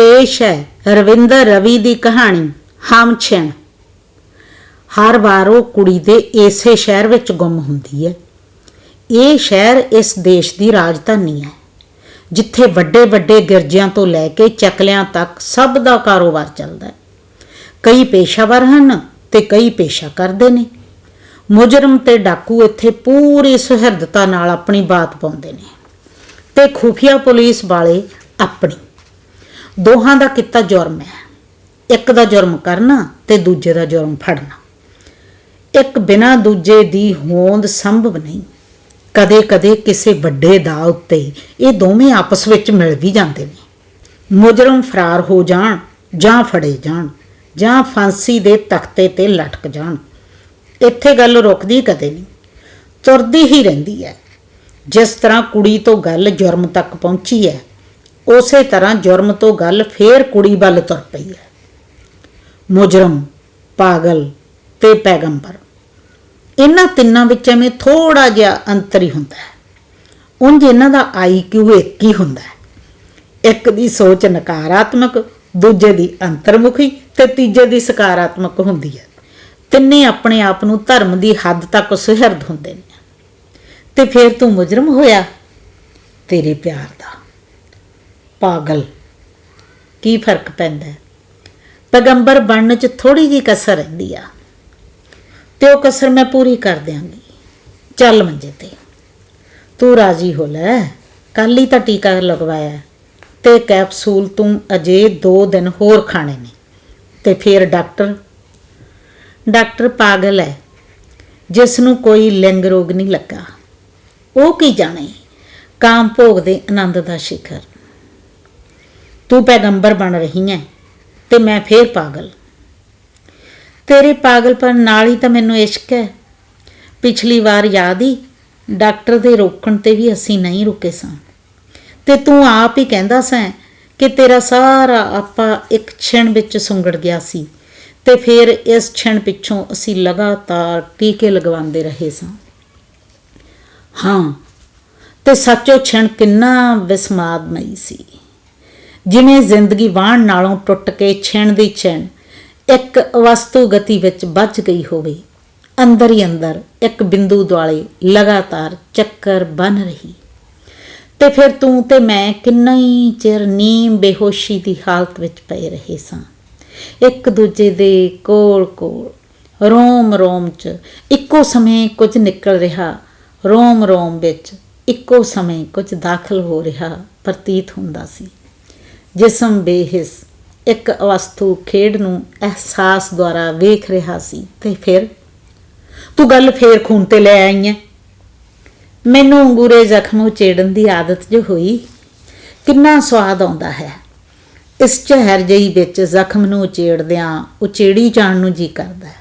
ਪੇਸ਼ ਹੈ ਰਵਿੰਦਰ ਰਵੀ ਦੀ ਕਹਾਣੀ, ਹਮਛਣ। ਹਰ ਵਾਰ ਉਹ ਕੁੜੀ ਦੇ ਇਸੇ ਸ਼ਹਿਰ ਵਿੱਚ ਗੁੰਮ ਹੁੰਦੀ ਹੈ। ਇਹ ਸ਼ਹਿਰ ਇਸ ਦੇਸ਼ ਦੀ ਰਾਜਧਾਨੀ ਹੈ, ਜਿੱਥੇ ਵੱਡੇ ਵੱਡੇ ਗਿਰਜਿਆਂ ਤੋਂ ਲੈ ਕੇ ਚੱਕਲਿਆਂ ਤੱਕ ਸਭ ਦਾ ਕਾਰੋਬਾਰ ਚੱਲਦਾ ਹੈ। ਕਈ ਪੇਸ਼ਾਵਰ ਹਨ ਤੇ ਕਈ ਪੇਸ਼ਾ ਕਰਦੇ ਨੇ। ਮੁਜਰਮ ਤੇ ਡਾਕੂ ਇੱਥੇ ਪੂਰੀ ਸੁਹਿਰਦਤਾ ਨਾਲ ਆਪਣੀ ਬਾਤ ਪਾਉਂਦੇ ਨੇ ਤੇ ਖੁਫੀਆ ਪੁਲਿਸ ਵਾਲੇ ਆਪਣੀ। ਦੋਹਾਂ ਦਾ ਕੀਤਾ ਜੁਰਮ ਹੈ। ਇੱਕ ਦਾ ਜੁਰਮ ਕਰਨਾ ਤੇ ਦੂਜੇ ਦਾ ਜੁਰਮ ਫੜਨਾ। ਇੱਕ ਬਿਨਾ ਦੂਜੇ ਦੀ ਹੋਂਦ ਸੰਭਵ ਨਹੀਂ। ਕਦੇ-ਕਦੇ ਕਿਸੇ ਵੱਡੇ ਦਾ ਉੱਤੇ ਇਹ ਦੋਵੇਂ ਆਪਸ ਵਿੱਚ ਮਿਲ ਵੀ ਜਾਂਦੇ ਨੇ। ਮੁਜਰਮ ਫਰਾਰ ਹੋ ਜਾਣ ਜਾਂ ਫੜੇ ਜਾਣ ਜਾਂ ਫਾਂਸੀ ਦੇ ਤਖਤੇ ਤੇ ਲਟਕ ਜਾਣ। ਇੱਥੇ ਗੱਲ ਰੁਕਦੀ ਕਦੇ ਨਹੀਂ। ਤੁਰਦੀ ਹੀ ਰਹਿੰਦੀ ਹੈ। ਜਿਸ ਤਰ੍ਹਾਂ ਕੁੜੀ ਤੋਂ ਗੱਲ ਜੁਰਮ ਤੱਕ ਪਹੁੰਚੀ ਹੈ ਉਸੇ ਤਰ੍ਹਾਂ ਜੁਰਮ ਤੋਂ ਗੱਲ ਫੇਰ ਕੁੜੀ ਵੱਲ ਤੁਰ ਪਈ ਹੈ। ਮੁਜਰਮ, ਪਾਗਲ ਤੇ ਪੈਗੰਬਰ। ਇਹਨਾਂ ਤਿੰਨਾਂ ਵਿੱਚ ਐਵੇਂ ਥੋੜਾ ਜਿਹਾ ਅੰਤਰ ਹੀ ਹੁੰਦਾ ਹੈ। ਉਂਝ ਇਹਨਾਂ ਦਾ ਆਈਕਿਊ ਇੱਕ ਹੀ ਹੁੰਦਾ ਹੈ। ਇੱਕ ਦੀ ਸੋਚ ਨਕਾਰਾਤਮਕ, ਦੂਜੇ ਦੀ ਅੰਤਰਮੁਖੀ ਤੇ ਤੀਜੇ ਦੀ ਸਕਾਰਾਤਮਕ ਹੁੰਦੀ ਹੈ। ਤਿੰਨੇ ਆਪਣੇ ਆਪ ਨੂੰ ਧਰਮ ਦੀ ਹੱਦ ਤੱਕ ਸੁਹਿਰਦ ਹੁੰਦੇ ਨੇ। ਤੇ ਫਿਰ ਤੂੰ ਮੁਜਰਮ ਹੋਇਆ ਤੇਰੇ ਪਿਆਰ ਦਾ। ਪਾਗਲ। ਕੀ ਫ਼ਰਕ ਪੈਂਦਾ ਪੈਗੰਬਰ ਬਣਨ ਚ ਥੋੜੀ ਜੀ ਕਸਰ ਰਹਿੰਦੀ ਆ। ਤੇ ਉਹ ਕਸਰ ਮੈਂ ਪੂਰੀ ਕਰ ਦਿਆਂਗੀ। ਚੱਲ ਮੰਜੇ ਤੇ। ਤੂੰ ਰਾਜੀ ਹੋ ਲੈ। ਕੱਲ ਹੀ ਤਾਂ ਟੀਕਾ ਲਗਵਾਇਆ। ਹੈ ਤੇ ਕੈਪਸੂਲ ਤੂੰ ਅਜੇ 2 ਦਿਨ ਹੋਰ ਖਾਣੇ ਨੇ। ਤੇ ਫਿਰ ਡਾਕਟਰ? ਡਾਕਟਰ ਪਾਗਲ ਹੈ। ਜਿਸ ਨੂੰ ਕੋਈ ਲਿੰਗ ਰੋਗ ਨਹੀਂ ਲੱਗਾ। ਉਹ ਕੀ ਜਾਣੇ? ਕਾਮ ਭੋਗ ਦੇ ਆਨੰਦ ਦਾ ਸ਼ਿਖਰ। ਤੂੰ ਪੈਗੰਬਰ ਬਣ ਰਹੀ ਹੈ ਤੇ ਮੈਂ ਫੇਰ ਪਾਗਲ। ਤੇਰੇ ਪਾਗਲਪਨ ਨਾਲ ਹੀ ਤਾਂ ਮੈਨੂੰ ਇਸ਼ਕ ਹੈ ਪਿਛਲੀ ਵਾਰ ਯਾਦ ਹੀ ਡਾਕਟਰ ਦੇ ਰੋਕਣ ਤੇ ਵੀ ਅਸੀਂ ਨਹੀਂ ਰੁਕੇ ਸਾਂ। ਤੇ ਤੂੰ ਆਪ ਹੀ ਕਹਿੰਦਾ ਸੈਂ ਕਿ ਤੇਰਾ ਸਾਰਾ ਆਪਾ ਇੱਕ ਛਿਣ ਵਿੱਚ ਸੁੰਗੜ ਗਿਆ ਸੀ ਤੇ ਫਿਰ ਇਸ ਛਿਣ ਪਿੱਛੋਂ ਅਸੀਂ ਲਗਾਤਾਰ ਟੀਕੇ ਲਗਵਾਉਂਦੇ ਰਹੇ ਸਾਂ। ਹਾਂ, ਤੇ ਸੱਚੋ ਛਿਣ ਕਿੰਨਾ ਵਿਸਮਾਦਮਈ ਸੀ। ਜਿਵੇਂ ਜ਼ਿੰਦਗੀ ਵਾਹਣ ਨਾਲੋਂ ਟੁੱਟ ਕੇ ਛਿਣ ਦੀ ਛਿਣ, ਇੱਕ ਵਸਤੂ ਗਤੀ ਵਿੱਚ ਵੱਜ ਗਈ ਹੋਵੇ, ਅੰਦਰ ਹੀ ਅੰਦਰ ਇੱਕ ਬਿੰਦੂ ਦੁਆਲੇ ਲਗਾਤਾਰ ਚੱਕਰ ਬਨ ਰਹੀ। ਤੇ ਫਿਰ ਤੂੰ ਤੇ ਮੈਂ ਕਿੰਨਾ ਹੀ ਚਿਰ ਨੀਮ ਬੇਹੋਸ਼ੀ ਦੀ ਹਾਲਤ ਵਿੱਚ ਪਏ ਰਹੇ ਸਾਂ। ਇੱਕ ਦੂਜੇ ਦੇ ਕੋਲ ਕੋਲ, ਰੋਮ ਰੋਮ ਚ ਇੱਕੋ ਸਮੇਂ ਕੁਝ ਨਿਕਲ ਰਿਹਾ, ਰੋਮ ਰੋਮ ਵਿੱਚ ਇੱਕੋ ਸਮੇਂ ਕੁਝ ਦਾਖਲ ਹੋ ਰਿਹਾ ਪ੍ਰਤੀਤ ਹੁੰਦਾ ਸੀ। ਜਿਸਮ ਬੇਹਿਸ, ਇੱਕ ਵਸਤੂ ਖੇਡ ਨੂੰ ਅਹਿਸਾਸ ਦੁਆਰਾ ਵੇਖ ਰਿਹਾ ਸੀ ਤੇ ਫਿਰ, ਤੂੰ ਗੱਲ ਫੇਰ ਖੂਨ ਤੇ ਲੈ ਆਈ ਐ? ਮੈਨੂੰ ਅੰਗੂਰੇ ਜ਼ਖਮ ਉਚੇੜਨ ਦੀ ਆਦਤ ਜੋ ਹੋਈ, ਕਿੰਨਾ ਸਵਾਦ ਆਉਂਦਾ ਹੈ। ਇਸ ਚਹਿਰ ਜਈ ਵਿੱਚ ਜ਼ਖਮ ਨੂੰ ਉਚੇੜਦਿਆਂ ਉਚੇੜੀ ਜਾਣ ਨੂੰ ਜੀ ਕਰਦਾ ਹੈ।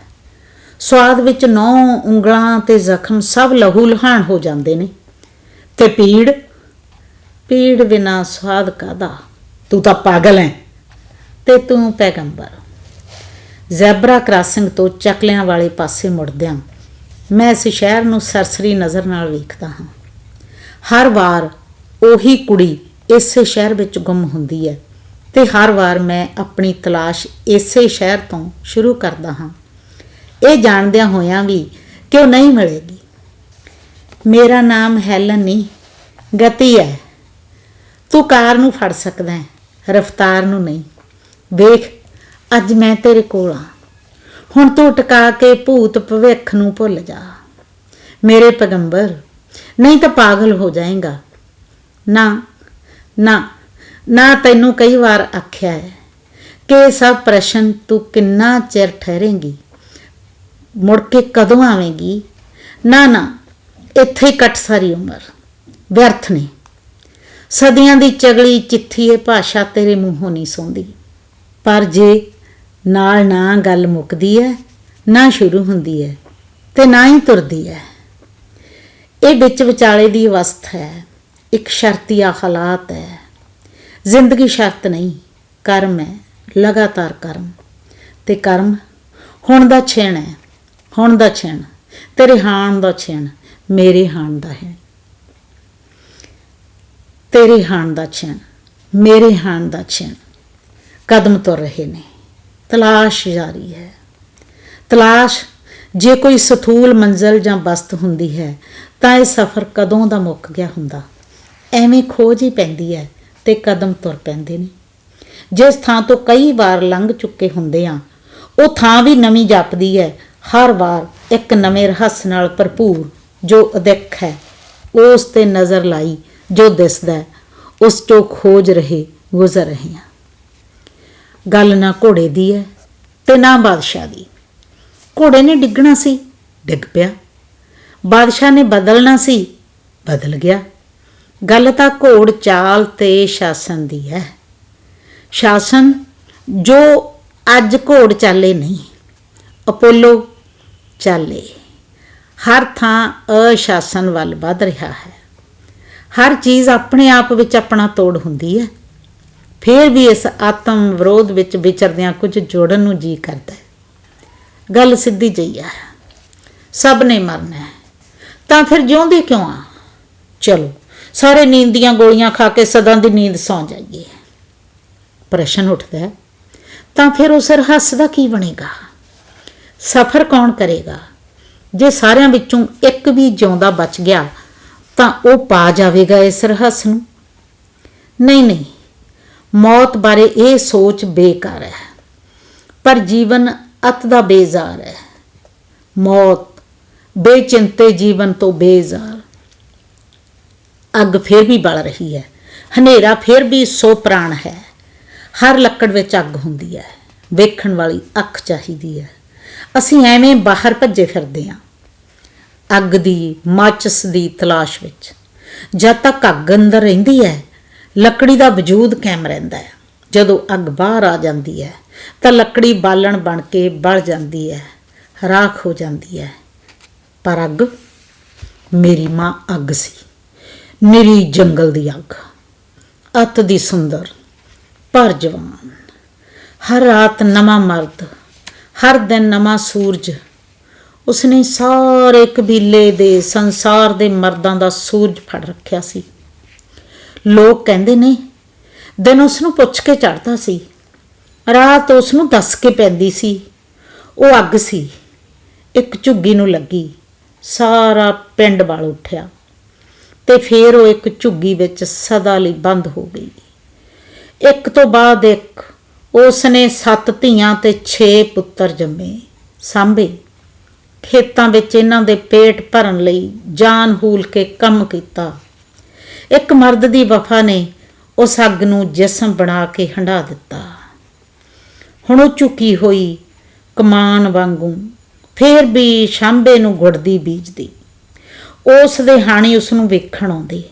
ਸਵਾਦ ਵਿੱਚ ਨੌ ਉਂਗਲਾਂ ਤੇ ਜ਼ਖਮ ਸਭ ਲਹੂ ਲਹਾਣ ਹੋ ਜਾਂਦੇ ਨੇ। ਤੇ ਪੀੜ ਪੀੜ ਬਿਨਾ ਸਵਾਦ ਕਾਦਾ ਤੂੰ ਤਾਂ ਪਾਗਲ ਹੈ ਤੇ ਤੂੰ ਪੈਗੰਬਰ। ਜ਼ੈਬਰਾ ਕ੍ਰਾਸਿੰਗ ਤੋਂ ਚੱਕਲਿਆਂ ਵਾਲੇ ਪਾਸੇ ਮੁੜਦਿਆਂ ਮੈਂ ਇਸ ਸ਼ਹਿਰ ਨੂੰ ਸਰਸਰੀ ਨਜ਼ਰ ਨਾਲ ਵੇਖਦਾ ਹਾਂ। ਹਰ ਵਾਰ ਉਹੀ ਕੁੜੀ ਇਸੇ ਸ਼ਹਿਰ ਵਿੱਚ ਗੁੰਮ ਹੁੰਦੀ ਹੈ ਤੇ ਹਰ ਵਾਰ ਮੈਂ ਆਪਣੀ ਤਲਾਸ਼ ਇਸੇ ਸ਼ਹਿਰ ਤੋਂ ਸ਼ੁਰੂ ਕਰਦਾ ਹਾਂ। ਇਹ ਜਾਣਦਿਆਂ ਹੋਇਆਂ ਵੀ ਕਿ ਉਹ ਨਹੀਂ ਮਿਲੇਗੀ? ਮੇਰਾ ਨਾਮ ਹੈਲਨ ਨਹੀਂ ਗਤੀ ਹੈ। ਤੂੰ ਕਾਰ ਨੂੰ ਫੜ ਸਕਦਾ ਹੈ। ਰਫ਼ਤਾਰ ਨੂੰ ਨਹੀਂ। ਵੇਖ, ਅੱਜ ਮੈਂ ਤੇਰੇ ਕੋਲ ਆ। ਹੁਣ ਤੂੰ ਟਿਕਾ ਕੇ ਭੂਤ ਭਵਿੱਖ ਨੂੰ ਭੁੱਲ ਜਾ। ਮੇਰੇ ਪੈਗੰਬਰ, ਨਹੀਂ ਤਾਂ ਪਾਗਲ ਹੋ ਜਾਏਗਾ। ਨਾ ਨਾ ਨਾ ਤੈਨੂੰ ਕਈ ਵਾਰ ਆਖਿਆ ਹੈ ਕਿ ਸਭ ਪ੍ਰਸ਼ਨ ਤੂੰ ਕਿੰਨਾ ਚਿਰ ਠਹਿਰੇਂਗੀ, ਮੁੜ ਕੇ ਕਦੋਂ ਆਵੇਂਗੀ? ਨਾ ਨਾ, ਇੱਥੇ ਹੀ ਕੱਟ ਸਾਰੀ ਉਮਰ। ਵਿਅਰਥ ਨਹੀਂ ਸਦੀਆਂ ਦੀ ਚਗਲੀ ਚਿੱਠੀ ਇਹ ਭਾਸ਼ਾ ਤੇਰੇ ਮੂੰਹੋਂ ਨਹੀਂ ਸੌਂਦੀ। ਪਰ ਜੇ ਨਾਲ ਨਾ ਗੱਲ ਮੁੱਕਦੀ ਹੈ ਨਾ ਸ਼ੁਰੂ ਹੁੰਦੀ ਹੈ ਤੇ ਨਾ ਹੀ ਤੁਰਦੀ ਹੈ ਇਹ ਵਿੱਚ ਵਿਚਾਲੇ ਦੀ ਅਵਸਥਾ ਹੈ ਇੱਕ ਸ਼ਰਤੀਆ ਹਾਲਾਤ ਹੈ ਜ਼ਿੰਦਗੀ ਸ਼ਰਤ ਨਹੀਂ, ਕਰਮ ਹੈ ਲਗਾਤਾਰ ਕਰਮ। ਤੇ ਕਰਮ ਹੁਣ ਦਾ ਛਿਣ ਹੈ ਹੁਣ ਦਾ ਛਿਣ, ਤੇਰੇ ਹਾਣ ਦਾ ਛਿਣ, ਮੇਰੇ ਹਾਣ ਦਾ ਹੈ। ਤੇਰੇ ਹਾਣ ਦਾ ਛਿਣ ਮੇਰੇ ਹਾਣ ਦਾ ਛਿਣ ਕਦਮ ਤੁਰ ਰਹੇ ਨੇ, ਤਲਾਸ਼ ਜਾਰੀ ਹੈ। ਤਲਾਸ਼, ਜੇ ਕੋਈ ਸਥੂਲ ਮੰਜ਼ਲ ਜਾਂ ਬਸਤ ਹੁੰਦੀ ਹੈ, ਤਾਂ ਇਹ ਸਫ਼ਰ ਕਦੋਂ ਦਾ ਮੁੱਕ ਗਿਆ ਹੁੰਦਾ? ਐਵੇਂ ਖੋਜ ਹੀ ਪੈਂਦੀ ਹੈ ਤੇ ਕਦਮ ਤੁਰ ਪੈਂਦੇ ਨੇ। ਜਿਸ ਥਾਂ ਤੋਂ ਕਈ ਵਾਰ ਲੰਘ ਚੁੱਕੇ ਹੁੰਦੇ ਆ, ਉਹ ਥਾਂ ਵੀ ਨਵੀਂ ਜਾਪਦੀ ਹੈ। ਹਰ ਵਾਰ ਇੱਕ ਨਵੇਂ ਰਹੱਸ ਨਾਲ ਭਰਪੂਰ ਜੋ ਅਦਿੱਖ ਹੈ, ਉਸ ਤੇ ਨਜ਼ਰ ਲਾਈ ਜੋ ਦਿਸਦਾ ਉਸ ਤੋਂ ਖੋਜ ਰਹੇ, ਗੁਜ਼ਰ ਰਹੇ ਹਾਂ। ਗੱਲ ਨਾ ਘੋੜੇ ਦੀ ਹੈ ਤੇ ਨਾ ਬਾਦਸ਼ਾਹ ਦੀ। ਘੋੜੇ ਨੇ ਡਿੱਗਣਾ ਸੀ, ਡਿੱਗ ਪਿਆ। ਬਾਦਸ਼ਾਹ ਨੇ ਬਦਲਣਾ ਸੀ, ਬਦਲ ਗਿਆ। ਗੱਲ ਤਾਂ ਘੋੜ, ਚਾਲ ਤੇ ਸ਼ਾਸਨ ਦੀ ਹੈ। ਸ਼ਾਸਨ ਜੋ ਅੱਜ ਘੋੜ ਚਾਲੇ ਨਹੀਂ, ਅਪੋਲੋ ਚਾਲੇ। ਹਰ ਥਾਂ ਅਸ਼ਾਸਨ ਵੱਲ ਵੱਧ ਰਿਹਾ ਹੈ। ਹਰ ਚੀਜ਼ ਆਪਣੇ ਆਪ ਵਿੱਚ ਆਪਣਾ ਤੋੜ ਹੁੰਦੀ ਹੈ। ਫਿਰ ਵੀ ਇਸ ਆਤਮ ਵਿਰੋਧ ਵਿੱਚ ਵਿਚਰਦਿਆਂ ਕੁਝ ਜੋੜਨ ਨੂੰ ਜੀ ਕਰਦਾ ਹੈ। ਗੱਲ ਸਿੱਧੀ ਜਿਹੀ ਹੈ। ਸਭ ਨੇ ਮਰਨਾ ਹੈ। ਤਾਂ ਫਿਰ ਜਿਉਂਦੇ ਕਿਉਂ ਆ? ਚਲੋ, ਸਾਰੇ ਨੀਂਦ ਦੀਆਂ ਗੋਲੀਆਂ ਖਾ ਕੇ ਸਦਾ ਦੀ ਨੀਂਦ ਸੌਂ ਜਾਈਏ। ਪ੍ਰਸ਼ਨ ਉੱਠਦਾ ਹੈ, ਤਾਂ ਫਿਰ ਉਹ ਸਰਹੱਸ ਦਾ ਕੀ ਬਣੇਗਾ? ਸਫਰ ਕੌਣ ਕਰੇਗਾ? ਜੇ ਸਾਰਿਆਂ ਵਿੱਚੋਂ ਇੱਕ ਵੀ ਜਿਉਂਦਾ ਬਚ ਗਿਆ ਤਾਂ ਉਹ ਪਾ ਜਾਵੇਗਾ ਇਸ ਰਹੱਸ ਨੂੰ। ਨਹੀਂ ਨਹੀਂ, ਮੌਤ ਬਾਰੇ ਇਹ ਸੋਚ ਬੇਕਾਰ ਹੈ, ਪਰ ਜੀਵਨ ਅਤ ਦਾ ਬੇਜ਼ਾਰ ਹੈ। ਮੌਤ ਬੇਚਿੰਤੇ ਜੀਵਨ ਤੋਂ ਬੇਜ਼ਾਰ। ਅੱਗ ਫਿਰ ਵੀ ਬਲ ਰਹੀ ਹੈ, ਹਨੇਰਾ ਫਿਰ ਵੀ ਸੋ ਪ੍ਰਾਣ ਹੈ। ਹਰ ਲੱਕੜ ਵਿੱਚ ਅੱਗ ਹੁੰਦੀ ਹੈ, ਵੇਖਣ ਵਾਲੀ ਅੱਖ ਚਾਹੀਦੀ ਹੈ। ਅਸੀਂ ਐਵੇਂ ਬਾਹਰ ਭੱਜੇ ਫਿਰਦੇ ਹਾਂ। ਅੱਗ ਦੀ, ਮਾਚਸ ਦੀ ਤਲਾਸ਼ ਵਿੱਚ। ਜਦ ਤੱਕ ਅੱਗ ਅੰਦਰ ਰਹਿੰਦੀ ਹੈ, ਲੱਕੜੀ ਦਾ ਵਜੂਦ ਕਾਇਮ ਰਹਿੰਦਾ ਹੈ। ਜਦੋਂ ਅੱਗ ਬਾਹਰ ਆ ਜਾਂਦੀ ਹੈ, ਤਾਂ ਲੱਕੜੀ ਬਾਲਣ ਬਣ ਕੇ ਬਲ ਜਾਂਦੀ ਹੈ, ਰਾਖ ਹੋ ਜਾਂਦੀ ਹੈ। ਪਰ ਅੱਗ? ਮੇਰੀ ਮਾਂ ਅੱਗ ਸੀ। ਮੇਰੀ ਜੰਗਲ ਦੀ ਅੱਗ। ਅਤ ਦੀ ਸੁੰਦਰ, ਪਰ ਜਵਾਨ। ਹਰ ਰਾਤ ਨਵਾਂ ਮਰਦ, ਹਰ ਦਿਨ ਨਵਾਂ ਸੂਰਜ ਉਸਨੇ ਸਾਰੇ ਕਬੀਲੇ ਦੇ ਸੰਸਾਰ ਦੇ ਮਰਦਾਂ ਦਾ ਸੂਰਜ ਫੜ ਰੱਖਿਆ ਸੀ। ਲੋਕ ਕਹਿੰਦੇ ਨੇ, ਦਿਨ ਉਸ ਨੂੰ ਪੁੱਛ ਕੇ ਚੜਦਾ ਸੀ। ਰਾਤ ਉਸ ਨੂੰ ਦੱਸ ਕੇ ਪੈਂਦੀ ਸੀ। ਉਹ ਅੱਗ ਸੀ। ਇੱਕ ਝੁੱਗੀ ਨੂੰ ਲੱਗੀ। ਸਾਰਾ ਪਿੰਡ ਵਾਲ ਉੱਠਿਆ। ਤੇ ਫੇਰ ਉਹ ਇੱਕ ਝੁੱਗੀ ਵਿੱਚ ਸਦਾ ਲਈ ਬੰਦ ਹੋ ਗਈ। ਇੱਕ ਤੋਂ ਬਾਅਦ ਇੱਕ ਉਸ ਨੇ ਸੱਤ ਧੀਆਂ ਤੇ 6 ਪੁੱਤਰ ਜੰਮੇ। ਸਾਂਭੇ। ਖੇਤਾਂ ਵਿੱਚ ਇਹਨਾਂ ਦੇ ਪੇਟ ਭਰਨ ਲਈ ਜਾਨ ਹੂਲ ਕੇ ਕੰਮ ਕੀਤਾ। ਇੱਕ ਮਰਦ ਦੀ ਵਫਾ ਨੇ ਉਸ ਅੱਗ ਨੂੰ ਜਿਸਮ ਬਣਾ ਕੇ ਹੰਢਾ ਦਿੱਤਾ। ਹੁਣ ਉਹ ਝੁਕੀ ਹੋਈ ਕਮਾਨ ਵਾਂਗੂ ਫੇਰ ਵੀ ਸ਼ਾਂਬੇ ਨੂੰ ਗੁੜਦੀ ਬੀਜਦੀ। ਉਸ ਦੇ ਹਾਣੀ ਉਸ ਨੂੰ ਵੇਖਣ ਆਉਂਦੀ।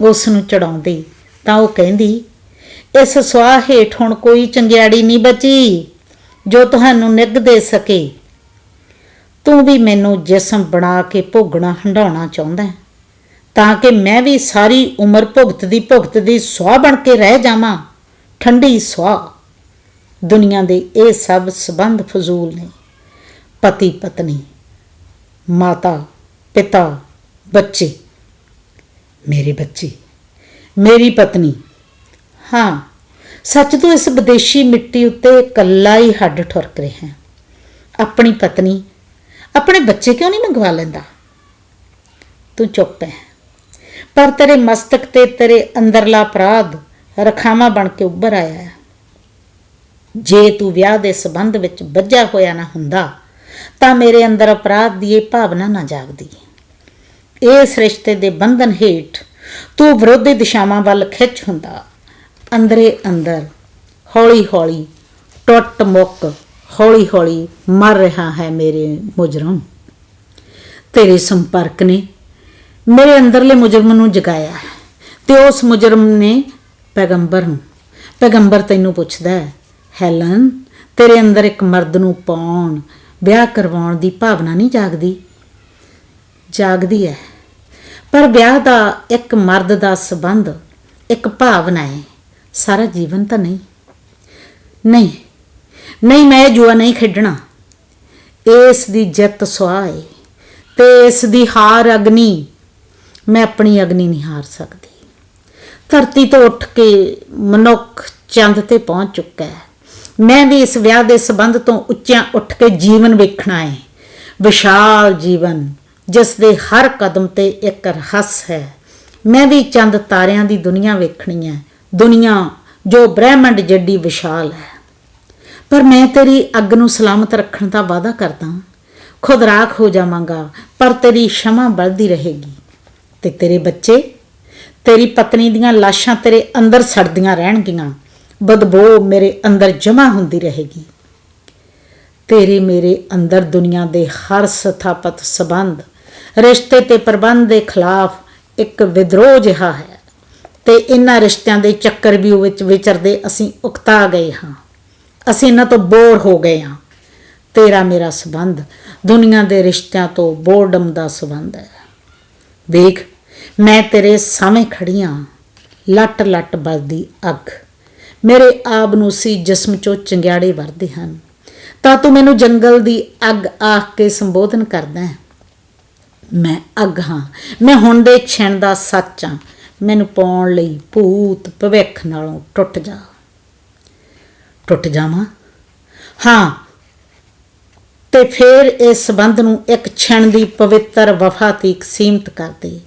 ਉਸ ਨੂੰ ਚੜਾਉਂਦੀ। ਤਾਂ ਉਹ ਕਹਿੰਦੀ, ਇਸ ਸਵਾਹ ਹੇਠ ਹੁਣ ਕੋਈ ਚੰਗਿਆੜੀ ਨਹੀਂ ਬਚੀ, ਜੋ ਤੁਹਾਨੂੰ ਨਿੱਘ ਦੇ ਸਕੇ। ਤੂੰ ਵੀ ਮੈਨੂੰ ਜਿਸਮ ਬਣਾ ਕੇ ਭੋਗਣਾ ਹੰਡਾਉਣਾ ਚਾਹੁੰਦਾ ਹੈ, ਤਾਂ ਕਿ ਮੈਂ ਵੀ ਸਾਰੀ ਉਮਰ ਭੁਗਤ ਦੀ ਭੁਗਤ ਦੀ ਸਵਾਹ ਬਣ ਕੇ ਰਹਿ ਜਾਵਾਂ ਠੰਡੀ ਸਵਾਹ ਦੁਨੀਆ ਦੇ ਇਹ ਸਭ ਸਬੰਧ ਫਜ਼ੂਲ ਨੇ। ਪਤੀ ਪਤਨੀ ਮਾਤਾ ਪਿਤਾ ਬੱਚੇ ਮੇਰੇ ਬੱਚੇ ਮੇਰੀ ਪਤਨੀ। ਹਾਂ ਸੱਚ ਤੋਂ ਇਸ ਵਿਦੇਸ਼ੀ ਮਿੱਟੀ ਉੱਤੇ ਇਕੱਲਾ ਹੀ ਹੱਡ ਠੁਰਕ ਰਿਹਾ ਆਪਣੀ ਪਤਨੀ ਆਪਣੇ ਬੱਚੇ ਕਿਉਂ ਨਹੀਂ ਮੰਗਵਾ ਲੈਂਦਾ? ਤੂੰ ਚੁੱਪ ਹੈ। ਪਰ ਤੇਰੇ ਮਸਤਕ ਤੇ ਤੇਰੇ ਅੰਦਰਲਾ ਅਪਰਾਧ ਰਖਾਵਾ ਬਣ ਕੇ ਉੱਭਰ ਆਇਆ ਹੈ। ਜੇ ਤੂੰ ਵਿਆਹ ਦੇ ਸਬੰਧ ਵਿੱਚ ਵੱਜਿਆ ਹੋਇਆ ਨਾ ਹੁੰਦਾ, ਤਾਂ ਮੇਰੇ ਅੰਦਰ ਅਪਰਾਧ ਦੀ ਇਹ ਭਾਵਨਾ ਨਾ ਜਾਗਦੀ। ਇਸ ਰਿਸ਼ਤੇ ਦੇ ਬੰਧਨ ਹੇਠ ਤੂੰ ਵਿਰੋਧੀ ਦਿਸ਼ਾਵਾਂ ਵੱਲ ਖਿੱਚ ਹੁੰਦਾ। ਅੰਦਰੇ ਅੰਦਰ ਹੌਲੀ ਹੌਲੀ ਟੁੱਟ ਮੁੱਕ ਹੌਲੀ ਹੌਲੀ ਮਰ ਰਿਹਾ ਹੈ ਮੇਰੇ ਮੁਜਰਮ। ਤੇਰੇ ਸੰਪਰਕ ਨੇ ਮੇਰੇ ਅੰਦਰਲੇ ਮੁਜਰਮ ਨੂੰ ਜਗਾਇਆ ਹੈ ਤੇ ਉਸ ਮੁਜਰਮ ਨੇ ਪੈਗੰਬਰ ਨੂੰ, ਪੈਗੰਬਰ ਤੈਨੂੰ ਪੁੱਛਦਾ ਹੈ, ਹੈਲਨ, ਤੇਰੇ ਅੰਦਰ ਇੱਕ ਮਰਦ ਨੂੰ ਪਾਉਣ, ਵਿਆਹ ਕਰਵਾਉਣ ਦੀ ਭਾਵਨਾ ਨਹੀਂ ਜਾਗਦੀ? ਜਾਗਦੀ ਹੈ, ਪਰ ਵਿਆਹ ਦਾ ਇੱਕ ਮਰਦ ਦਾ ਸਬੰਧ, ਇੱਕ ਭਾਵਨਾ ਹੈ, ਸਾਰਾ ਜੀਵਨ ਤਾਂ ਨਹੀਂ। ਨਹੀਂ ਨਹੀਂ ਮੈਂ ਇਹ ਜੂਆ ਨਹੀਂ ਖੇਡਣਾ। ਇਸ ਦੀ ਜਿੱਤ ਸੁਆਹ ਏ ਤੇ ਇਸ ਦੀ ਹਾਰ ਅਗਨੀ। ਮੈਂ ਆਪਣੀ ਅਗਨੀ ਨਹੀਂ ਹਾਰ ਸਕਦੀ। ਧਰਤੀ ਤੋਂ ਉੱਠ ਕੇ ਮਨੁੱਖ ਚੰਦ ਤੇ ਪਹੁੰਚ ਚੁੱਕਾ ਹੈ। ਮੈਂ ਵੀ ਇਸ ਵਿਆਹ ਦੇ ਸਬੰਧ ਤੋਂ ਉੱਚਿਆਂ ਉੱਠ ਕੇ ਜੀਵਨ ਵੇਖਣਾ ਹੈ। ਵਿਸ਼ਾਲ ਜੀਵਨ, ਜਿਸ ਦੇ ਹਰ ਕਦਮ ਤੇ ਇੱਕ ਰਹੱਸ ਹੈ। ਮੈਂ ਵੀ ਚੰਦ ਤਾਰਿਆਂ ਦੀ ਦੁਨੀਆ ਵੇਖਣੀ ਹੈ। ਦੁਨੀਆ ਜੋ ਬ੍ਰਹਿਮੰਡ ਜੱਡੀ ਵਿਸ਼ਾਲ ਹੈ। ਪਰ ਮੈਂ ਤੇਰੀ ਅੱਗ ਨੂੰ ਸਲਾਮਤ ਰੱਖਣ ਦਾ ਵਾਅਦਾ ਕਰਦਾ ਖੁਦ ਰਾਖ ਹੋ ਜਾਵਾਂਗਾ, ਪਰ ਤੇਰੀ ਸ਼ਮਾ ਬਲਦੀ ਰਹੇਗੀ। ਤੇ ਤੇਰੇ ਬੱਚੇ, ਤੇਰੀ ਪਤਨੀ ਦੀਆਂ ਲਾਸ਼ਾਂ ਤੇਰੇ ਅੰਦਰ ਸੜਦੀਆਂ ਰਹਿਣਗੀਆਂ। ਬਦਬੋ ਮੇਰੇ ਅੰਦਰ ਜਮਾ ਹੁੰਦੀ ਰਹੇਗੀ। ਤੇਰੇ ਮੇਰੇ ਅੰਦਰ ਦੁਨੀਆ ਦੇ ਹਰ ਸਥਾਪਤ ਸਬੰਧ, ਰਿਸ਼ਤੇ ਤੇ ਪ੍ਰਬੰਧ ਦੇ ਖਿਲਾਫ ਇੱਕ ਵਿਦਰੋਹ ਜਿਹਾ ਹੈ। ਤੇ ਇਹਨਾਂ ਰਿਸ਼ਤਿਆਂ ਦੇ ਚੱਕਰ ਵੀ ਵਿੱਚ ਵਿਚਰਦੇ ਅਸੀਂ ਉਕਤਾ ਗਏ ਹਾਂ। ਅਸੀਂ ਇਹਨਾਂ ਤੋਂ ਬੋਰ ਹੋ ਗਏ ਹਾਂ। ਤੇਰਾ ਮੇਰਾ ਸਬੰਧ ਦੁਨੀਆ ਦੇ ਰਿਸ਼ਤਿਆਂ ਤੋਂ ਬੋਰਡਮ ਦਾ ਸਬੰਧ ਹੈ। ਵੇਖ, ਮੈਂ ਤੇਰੇ ਸਾਹਮਣੇ ਖੜੀ ਹਾਂ। ਲੱਟ ਲੱਟ ਬਲਦੀ ਅੱਗ। ਮੇਰੇ ਆਪ ਨੂੰ ਸੀ ਜਿਸਮ ਚੋਂ ਚੰਗਿਆੜੇ ਵਰਦੇ ਹਨ। ਤਾਂ ਤੂੰ ਮੈਨੂੰ ਜੰਗਲ ਦੀ ਅੱਗ ਆਖ ਕੇ ਸੰਬੋਧਨ ਕਰਦਾ ਹੈ। ਮੈਂ ਅੱਗ ਹਾਂ। ਮੈਂ ਹੁਣ ਦੇ ਛਣ ਦਾ ਸੱਚ ਹਾਂ। ਮੈਨੂੰ ਪਾਉਣ ਲਈ ਭੂਤ ਭਵਿੱਖ ਨਾਲੋਂ ਟੁੱਟ ਜਾ। ਟੁੱਟ ਜਾਵਾਂ। ਹਾਂ, ਤੇ ਫਿਰ ਇਸ ਸੰਬੰਧ ਨੂੰ ਇੱਕ ਛਣ ਦੀ ਪਵਿੱਤਰ ਵਫਾ ਤੀਕ ਸੀਮਤ ਕਰ ਦੇ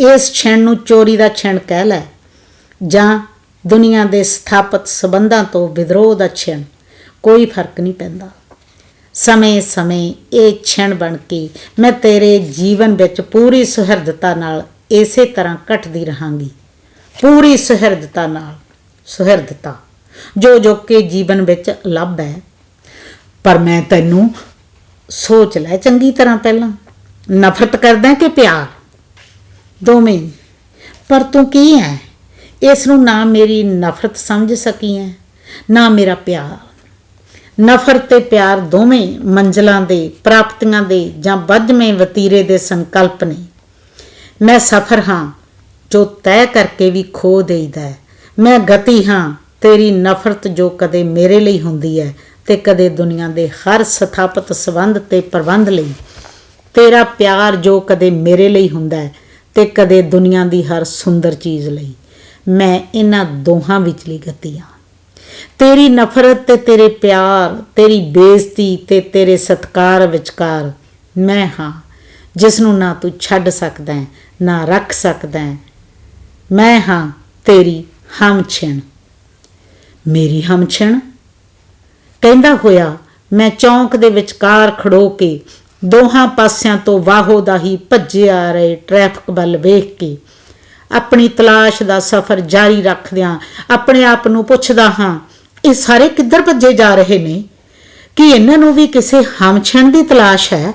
ਇਸ ਛਣ ਨੂੰ ਚੋਰੀ ਦਾ ਛਣ ਕਹਿ ਲੈ, ਜਾਂ ਦੁਨੀਆ ਦੇ ਸਥਾਪਿਤ ਸਬੰਧਾਂ ਤੋਂ ਵਿਦਰੋਹ ਦਾ ਛਣ, ਕੋਈ ਫ਼ਰਕ ਨਹੀਂ ਪੈਂਦਾ। ਸਮੇਂ-ਸਮੇਂ ਇਹ ਛਣ ਬਣ ਕੇ ਮੈਂ ਤੇਰੇ ਜੀਵਨ ਵਿੱਚ ਪੂਰੀ ਸੁਹਿਰਦਤਾ ਨਾਲ ਇਸੇ ਤਰ੍ਹਾਂ ਘਟਦੀ ਰਹਾਂਗੀ। ਪੂਰੀ ਸੁਹਿਰਦਤਾ ਨਾਲ ਸੁਹਿਰਦਤਾ। ਜੋ ਜੋ ਕਿ ਜੀਵਨ ਵਿੱਚ ਲੱਭ ਹੈ। ਪਰ ਮੈਂ ਤੈਨੂੰ ਸੋਚ ਲੈ ਚੰਗੀ ਤਰ੍ਹਾਂ ਪਹਿਲਾਂ। ਨਫ਼ਰਤ ਕਰਦਾ ਕਿ ਪਿਆਰ? ਦੋਵੇਂ। ਪਰ ਤੂੰ ਕੀ ਹੈ ਇਸ ਨੂੰ ਨਾ ਮੇਰੀ ਨਫ਼ਰਤ ਸਮਝ ਸਕੀ ਹੈ ਨਾ ਮੇਰਾ ਪਿਆਰ। ਨਫ਼ਰਤ ਤੇ ਪਿਆਰ ਦੋਵੇਂ ਮੰਜ਼ਲਾਂ ਦੇ, ਪ੍ਰਾਪਤੀਆਂ ਦੇ ਜਾਂ ਵੱਜਵੇਂ ਵਤੀਰੇ ਦੇ ਸੰਕਲਪ ਨੇ। ਮੈਂ ਸਫਰ ਹਾਂ ਜੋ ਤੈਅ ਕਰਕੇ ਵੀ ਖੋ ਦੇਈਦਾ ਹੈ। ਮੈਂ ਗਤੀ ਹਾਂ ਤੇਰੀ ਨਫ਼ਰਤ ਜੋ ਕਦੇ ਮੇਰੇ ਲਈ ਹੁੰਦੀ ਹੈ ਤੇ ਕਦੇ ਦੁਨੀਆ ਦੇ ਹਰ ਸਥਾਪਿਤ ਸੰਬੰਧ ਤੇ ਪ੍ਰਬੰਧ ਲਈ ਤੇਰਾ ਪਿਆਰ ਜੋ ਕਦੇ ਮੇਰੇ ਲਈ ਹੁੰਦਾ ਹੈ ਤੇ ਕਦੇ ਦੁਨੀਆ ਦੀ ਹਰ ਸੁੰਦਰ ਚੀਜ਼ ਲਈ ਮੈਂ ਇਹਨਾਂ ਦੋਹਾਂ ਵਿਚਲੀ ਗਤੀ ਹਾਂ ਤੇਰੀ ਨਫ਼ਰਤ ਤੇ ਤੇਰੇ ਪਿਆਰ ਤੇਰੀ ਬੇਇੱਜ਼ਤੀ ਤੇ ਤੇਰੇ ਸਤਕਾਰ ਵਿਚਕਾਰ ਮੈਂ ਹਾਂ ਜਿਸ ਨੂੰ ਨਾ ਤੂੰ ਛੱਡ ਸਕਦਾ ਹੈ, ਨਾ ਰੱਖ ਸਕਦਾ ਹੈ। ਮੈਂ ਹਾਂ ਤੇਰੀ ਹਮਛਿਣ ਮੇਰੀ ਹਮਛਣ। ਕਹਿੰਦਾ ਹੋਇਆ, ਮੈਂ ਚੌਂਕ ਦੇ ਵਿਚਕਾਰ ਖੜੋ ਕੇ ਦੋਹਾਂ ਪਾਸਿਆਂ ਤੋਂ ਵਾਹੋ ਦਾ ਹੀ ਭੱਜੇ ਆ ਰਹੇ ਟ੍ਰੈਫਿਕ ਵੱਲ ਵੇਖ ਕੇ। ਆਪਣੀ ਤਲਾਸ਼ ਦਾ ਸਫ਼ਰ ਜਾਰੀ ਰੱਖਦਿਆਂ ਆਪਣੇ ਆਪ ਨੂੰ ਪੁੱਛਦਾ ਹਾਂ, ਇਹ ਸਾਰੇ ਕਿੱਧਰ ਭੱਜੇ ਜਾ ਰਹੇ ਨੇ? ਕਿ ਇਹਨਾਂ ਨੂੰ ਵੀ ਕਿਸੇ ਹਮਛਣ ਦੀ ਤਲਾਸ਼ ਹੈ?